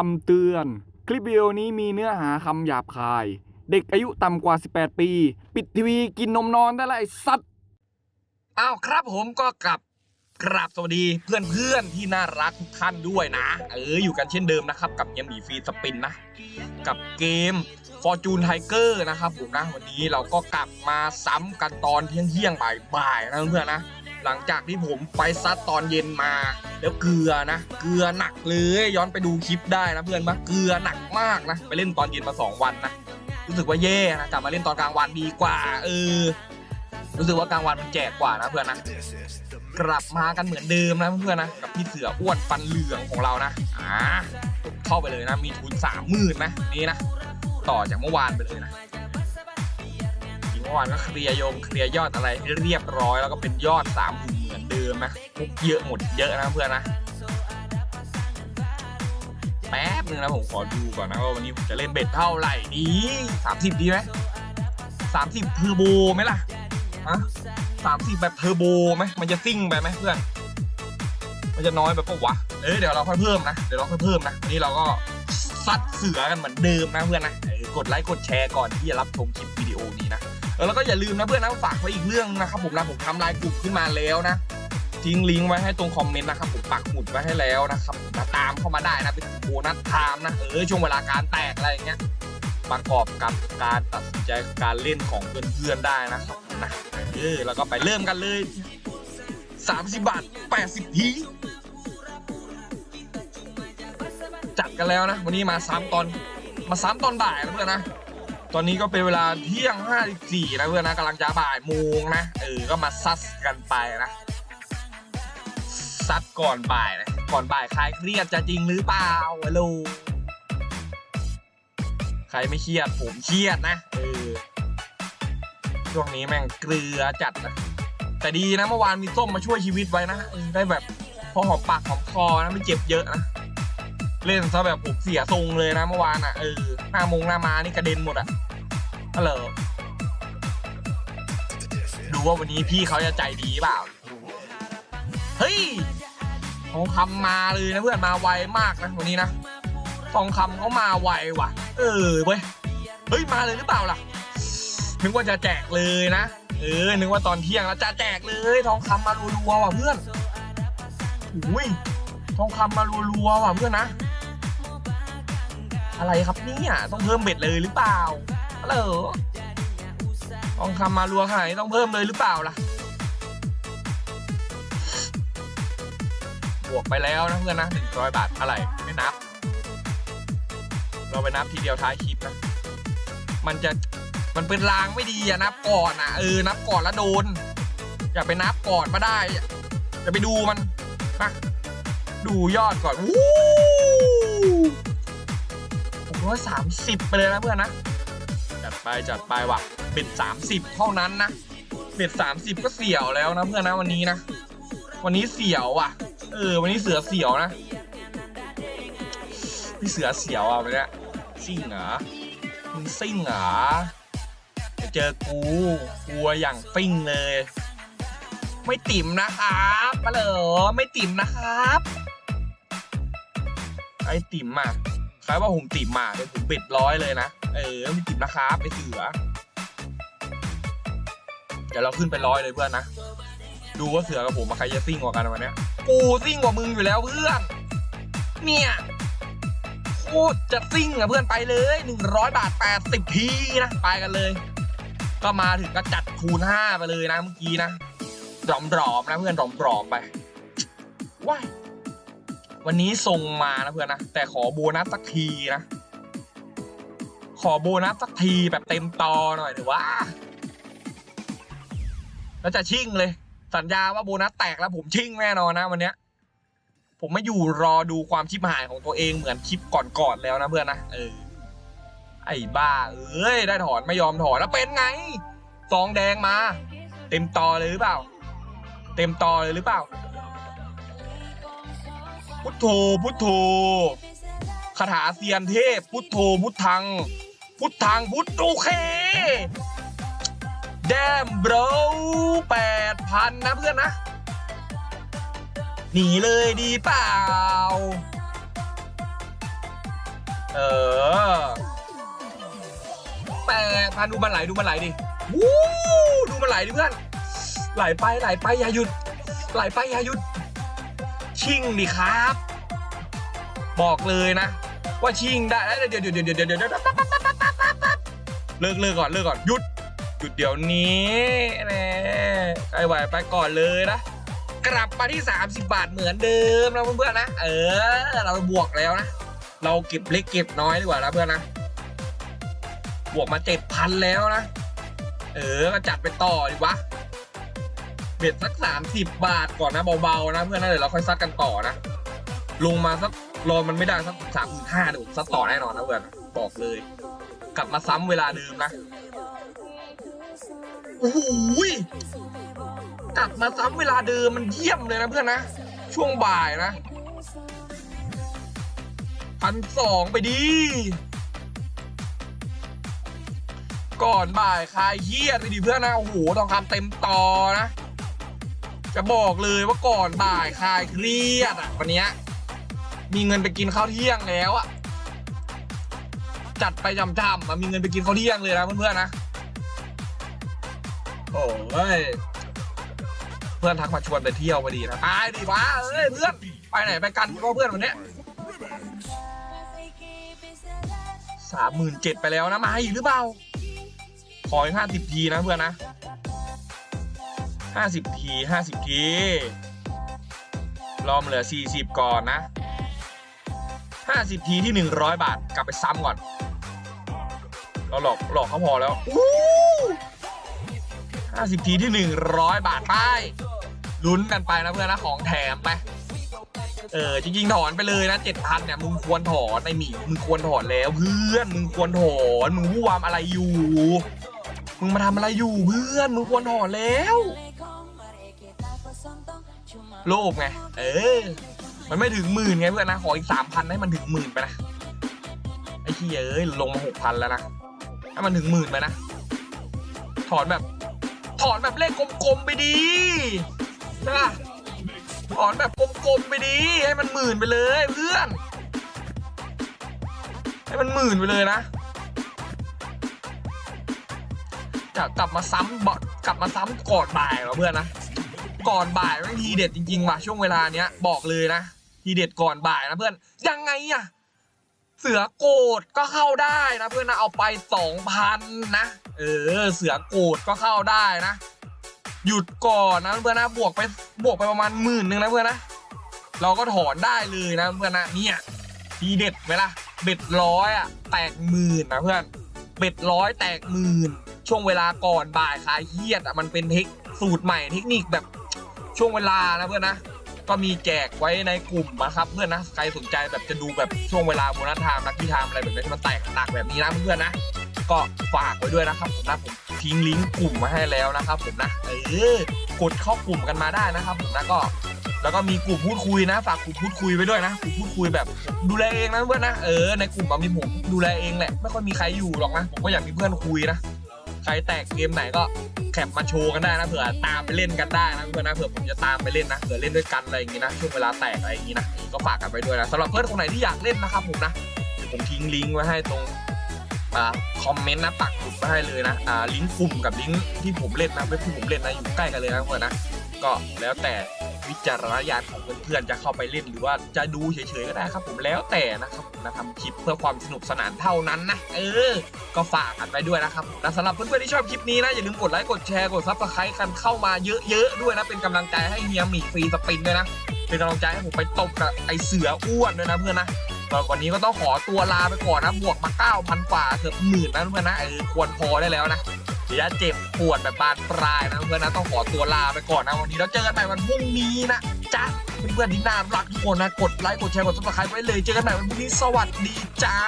คำเตือน คลิปวิดีโอนี้มีเนื้อหาคำหยาบคาย เด็กอายุต่ำกว่า 18 ปี ปิดทีวีกินนมนอนได้และไอ้สัตว์อ้าวครับผมก็กลับกราบสวัสดีเพื่อนเพื่อนที่น่ารักทุกท่านด้วยนะ เอออยู่กันเช่นเดิมนะครับ กับเฮียหมีฟรีสปินนะ กับเกม Fortune Tiger นะครับผมนะวันนี้เราก็กลับมาซ้ำกันตอนเที่ยงเที่ยงๆบ่ายนะเพื่อนๆนะ หลังจากที่ผมไปซัดตอนเย็นมา แล้วเกลือนะ เกลือหนักเลยย้อนไปดูคลิปได้นะเพื่อนมาเกลือหนักมากนะ ไปเล่นตอนเย็นมาสองวันนะ รู้สึกว่าแย่นะกลับมาเล่นตอนกลางวันดีกว่า เออ รู้สึกว่ากลางวันมันแจกกว่านะเพื่อนนะกลับมากันเหมือนเดิมนะเพื่อนนะกับพี่เสืออ้วนฟันเหลืองของเรานะอ่าเข้าไปเลยนะมีทุนสามหมื่นนะนี่นะต่อจากเมื่อวานไปเลยนะ มื่อวานก็เคลียร์โยมเคลียร์ยอดอะไรเรียบร้อยแล้วก็เป็นยอดสามหมื่นเหมือนเดิมนะมุกเยอะหมดเยอะนะเพื่อนนะแป๊บนึงนะผมขอดูก่อนนะว่าวันนี้ผมจะเล่นเบ็ดเท่าไหร่ดีสามสิบดีไหมสามสิบเทอร์โบไหมล่ะฮะสามสิบแบบเทอร์โบไหมมันจะซิ่งไปไหมเพื่อนมันจะน้อยไปปะวะเอ้ยเดี๋ยวเราค่อยเพิ่มนะเดี๋ยวเราค่อยเพิ่มนะวันนี้เราก็ซัดเสือกันเหมือนเดิมนะเพื่อนนะออกดไลค์กดแชร์ก่อนที่จะรับชมคลิปวิดีโอนี้ เออแล้วก็อย่าลืมนะเพื่อนนะฝากไว้อีกเรื่องนะครับผมนะผมทำลายกลุ่มขึ้นมาแล้วนะทิ้งลิงก์ไว้ให้ตรงคอมเมนต์นะครับผมปักหมุดไว้ให้แล้วนะครับมนะตามเข้ามาได้นะเป็นโบนัสไทม์นะเออช่วงเวลาการแตกอะไรอย่างเงี้ยประกอบกับการตัดสินใจการเล่นของเพื่อนๆได้นะครับนะเออแล้วก็ไปเริ่มกันเลย 30 บาท 80 ทีจัดกันแล้วนะ วันนี้มาซ้ำตอนมาซ้ำตอนบ่ายนะเพื่อนนะ ตอนนี้ก็เป็นเวลาเที่ยง 54 นะเพื่อนนะกำลังจะบ่ายโมงนะ เออ ก็มาซัดกันไปนะ ซัดก่อนบ่ายนะ ก่อนบ่ายคลายเครียดจะจริงหรือเปล่าฮัลโหลใครไม่เครียดผมเครียดนะ เออ ช่วงนี้แม่งเกลือจัดนะ แต่ดีนะเมื่อวานมีส้มมาช่วยชีวิตไว้นะได้แบบพอหอมปากหอมคอนะไม่เจ็บเยอะนะเล่นซะแบบผมเสียทรงเลยนะเมื่อวานอะเออหน้ามงหน้ามานี่กระเด็นหมดอะ ฮัลโหลดูว่าวันนี้พี่เขาจะใจดีเปล่า เฮ้ยทองคำมาเลยนะเพื่อนมาไวมากนะวันนี้นะทองคำเขามาไวว่ะ เออเว้ย เฮ้ยมาเลยหรือเปล่าล่ะ นึกว่าจะแจกเลยนะ เออ นึกว่าตอนเที่ยงแล้วจะแจกเลยทองคำมารัวๆว่ะเพื่อนอุ้ยทองคำมารัวๆว่ะเพื่อนนะ อะไรครับเนี่ยต้องเพิ่มเบ็ดเลยหรือเปล่า ลโหลทองคำมารัวขนาดนี้ต้องเพิ่มเลยหรือเปล่าล่ะ บวกไปแล้วนะเพื่อนนะหนึ่งร้อยบาทอะไรไม่นับ เราไปนับทีเดียวท้ายคลิปนะ มันจะมันเป็นรางไม่ดีอะนับก่อนอะเออนับก่อนแล้วโดน อย่าไปนับก่อนมาได้จะไปดูมันนะดูยอดก่อนวู้หกร้อยสามสิบไปเลยนะเพื่อนนะ ไปจัดไปว่ะเป็นสามสิบเท่านั้นนะเป็นสามสิบก็เสียวแล้วนะเพื่อนนะวันนี้นะ วันนี้เสียวอะ เออ วันนี้เสือเสียวนะพี่เสือเสียวอะวันเนี้ยซิ่งเหรอมึงซิ่งเหรอเจอกูกลัวอย่างฟิ่งเลย ไม่ติ่มนะครับมาเหรอไม่ติ่มนะครับ ไอติ่มอะ ใครว่าผมติ่มอะเดี๋ยวผมเบ็ดร้อยเลยนะ เออไม่ติ่มนะครับไอเสือ เดี๋ยวเราขึ้นไปร้อยเลยเพื่อนนะ ดูว่าเสือกับผมมาใครจะซิ่งกว่ากันวันนี้กูซิ่งกว่ามึงอยู่แล้วเพื่อน เนี่ยโคตรจะซิ่งอะเพื่อนไปเลยหนึ่งร้อยบาทแปดสิบทีนะ ไปกันเลย ก็มาถึงก็จัดคูณห้าไปเลยนะเมื่อกี้นะรอมรอมๆนะเพื่อนรอมรอมๆไปว้าย วันนี้ส่งมานะเพื่อนนะแต่ขอโบนัสสักทีนะ ขอโบนัสสักทีแบบเต็มตอหน่อยเถอว่าแล้วจะชิ่งเลย สัญญาว่าโบนัสแตกแล้วผมชิ่งแน่นอนนะวันเนี้ย ผมไม่อยู่รอดูความชิบหายของตัวเองเหมือนคลิปก่อนๆแล้วนะเพื่อนนะเออไอ้บ้าเอ้ยได้ถอนไม่ยอมถอนแล้วเป็นไงซองแดงมา เต็มตอเลยหรือเปล่า เต็มตอเลยหรือเปล่า พุทโธพุทโธคาถาเซียนเทพ พุทโธพุทธัง พุทธังพุทโอเคแดมโบรแปดพันนะเพื่อนนะหนีเลยดีเปล่า เออแปดพันดูมันไหลดูมันไหลดิวู้ดูมันไหลดิเพื่อนไหลไปไหลไปอย่าหยุดไหลไปอย่าหยุด ชิ่งดิครับ บอกเลยนะ ว่าชิ่งได้เดี๋ยวเดี๋ยวเดี๋ยวเดี๋ยวเดี๋ยวเลิกเลิกก่อนเลิกก่อนหยุดหยุดเดี๋ยวนี้น่ใครไหวไปก่อนเลยนะกลับมาที่ 30 บาทเหมือนเดิมนะเพื่อนๆนะ เออ เราบวกแล้วนะ เราเก็บเล็กเก็บน้อยดีกว่านะเพื่อนนะ บวกมาเจ็ดพันแล้วนะ เออก็จัดไปต่อดีวะ เบ็ดสัก30บบาทก่อนนะเบาๆนะเพื่อนนะเดี๋ยวเราค่อยซัดกันต่อนะ ลงมาสักรอมันไม่ได้สักสามห้าเดี๋ยวผมซัดต่อแน่นอนนะเพื่อนบอกเลย กลับมาซ้ำเวลาเดิมนะโอ้โหกลับมาซ้ำเวลาเดิมมันเยี่ยมเลยนะเพื่อนนะช่วงบ่ายนะพันสองไปดีก่อนบ่ายคลายเฮียดไปดิเพื่อนนะโอ้โหทองคำเต็มต่อนะ จะบอกเลยว่าก่อนบ่ายคลายเครียดอะวันเนี้ยมีเงินไปกินข้าวเที่ยงแล้วอะจัดไปจำๆอะมีเงินไปกินข้าวเที่ยงเลยนะเพื่อนๆนะโอ้ยเพื่อนทักมาชวนไปเที่ยวพอดีนะตายดิวะเอ้ยเพื่อนไปไหนไปกันก็เพื่อนวันเนี้ยสามหมื่นเจ็ดไปแล้วนะมาอีกหรือเปล่าขออีกห้าสิบทีนะเพื่อนนะ ห้าสิบทีห้าสิบทีรอมเหลือสี่สิบก่อนนะห้าสิบทีที่หนึ่งร้อยบาท กลับไปซ้ำก่อน เราหลอกหลอกเขาพอแล้วห้าสิบทีที่หนึ่งร้อยบาทไปลุ้นกันไปนะเพื่อนนะของแถมไปเออจริงๆถอนไปเลยนะเจ็ดพันเนี่ยมึงควรถอนไอหมีมึงควรถอนแล้วเพื่อนมึงควรถอนมึงวู่วามอะไรอยู่ มึงมาทำอะไรอยู่เพื่อนมึงควรถอนแล้ว โลภไง เออ มันไม่ถึงหมื่นไงเพื่อนนะ ขออีกสามพันให้มันถึงหมื่นไปนะ ไอ้ขี้เอ้ยลงมาหกพันแล้วนะ ให้มันถึงหมื่นไปนะ ถอนแบบ ถอนแบบเลขกลมๆไปดีใช่ปะถอนแบบกลมๆไปดี ให้มันหมื่นไปเลยเพื่อน ให้มันหมื่นไปเลยนะจะกลับมาซ้ำบกลับมาซ้ำก่อนบ่ายเหรอเพื่อนนะ ก่อนบ่ายไม่งทีเด็ดจริงๆว่ะช่วงเวลาเนี้ยบอกเลยนะทีเด็ดก่อนบ่ายนะเพื่อนยังไงอะเสือโกดก็เข้าได้นะเพื่อนนะเอาไปสองพันนะเออเสือโกดก็เข้าได้นะ หยุดก่อนนะเพื่อนนะบวกไปบวกไปประมาณหมื่นหนึ่งนะเพื่อนนะเราก็ถอนได้เลยนะเพื่อนนะเนี่ยทีเด็ดไหมล่ะเบ็ดร้อยอะแตกหมื่นนะเพื่อนเบ็ดร้อยแตกหมื่นช่วงเวลาก่อนบ่ายคลายเครียดอะมันเป็นเทคสูตรใหม่เทคนิคแบบ ช่วงเวลานะเพื่อนนะ ก็มีแจกไว้ในกลุ่มนะครับเพื่อนนะใครสนใจแบบจะดูแบบช่วงเวลาโบนัสไทม์ลักกี้ไทม์อะไรแบบนี้ที่มันแตกต่างแบบนี้นะเพื่อนนะ ก็ฝากไว้ด้วยนะครับผมนะผมทิ้งลิงก์กลุ่มมาให้แล้วนะครับผมนะเออกดเข้ากลุ่มกันมาได้นะครับผมนะก็แล้วก็มีกลุ่มพูดคุยนะฝากกลุ่มพูดคุยไปด้วยนะกลุ่มพูดคุยแบบ ดูแลเองนะเพื่อนนะเออในกลุ่มอะมีผมดูแลเองแหละไม่ค่อยมีใครอยู่หรอกนะผมก็อยากมีเพื่อนคุยนะ ใครแตกเกมไหนก็แคปมาโชว์กันได้นะเผื่อตามไปเล่นกันได้นะเพื่อนนะเผื่อผมจะตามไปเล่นนะเผื่อเล่นด้วยกันอะไรอย่างงี้นะช่วงเวลาแตกอะไรอย่างงี้นะก็ฝากกันไปด้วยนะสำหรับเพื่อนคนไหนที่อยากเล่นนะครับผมนะผมทิ้งลิงก์ไว้ให้ตรงอคอมเมนต์นะปักกลุ่มาให้เลยนะลิงก์กลุ่มกับลิงก์ที่ผมเล่นนะเว็บที่ผมเล่นนะอยู่ใกล้กันเลยนะเพื่อนนะก็แล้วแต่ วิจารณญาณของเพื่อนๆจะเข้าไปเล่นหรือว่าจะดูเฉยๆก็ได้ครับ ผมแล้วแต่นะครับผมนะทำคลิปเพื่อความสนุกสนานเท่านั้นนะเออ ก็ฝากกันไปด้วยนะครับและสำหรับเพื่อนๆที่ชอบคลิปนี้นะอย่าลืมกดไลค์กดแชร์กดซับสไครต์กันเข้ามาเยอะๆด้วยนะเป็นกำลังใจให้เฮียหมีฟรีสปินด้วยนะเป็นกำลังใจให้ผมไปตบกับไอเสืออ้วนด้วยนะเพื่อนนะก็วันนี้ก็ต้องขอตัวลาไปก่อนนะบวกมา9,000ฝ่าเกือบหมื่นนะเพื่อนนะเออควรพอได้แล้วนะ เดี๋ยวเจ็บปวดแบบบานปลายนะเพื่อนนะต้องขอตัวลาไปก่อนนะวันนี้เราเจอกันใหม่วันพรุ่งนี้นะจ้าเพื่อนๆที่น่ารักทุกคนนะกดไลค์กดแชร์กดซับสไครต์ไว้เลยเจอกันใหม่วันพรุ่งนี้สวัสดีจ้า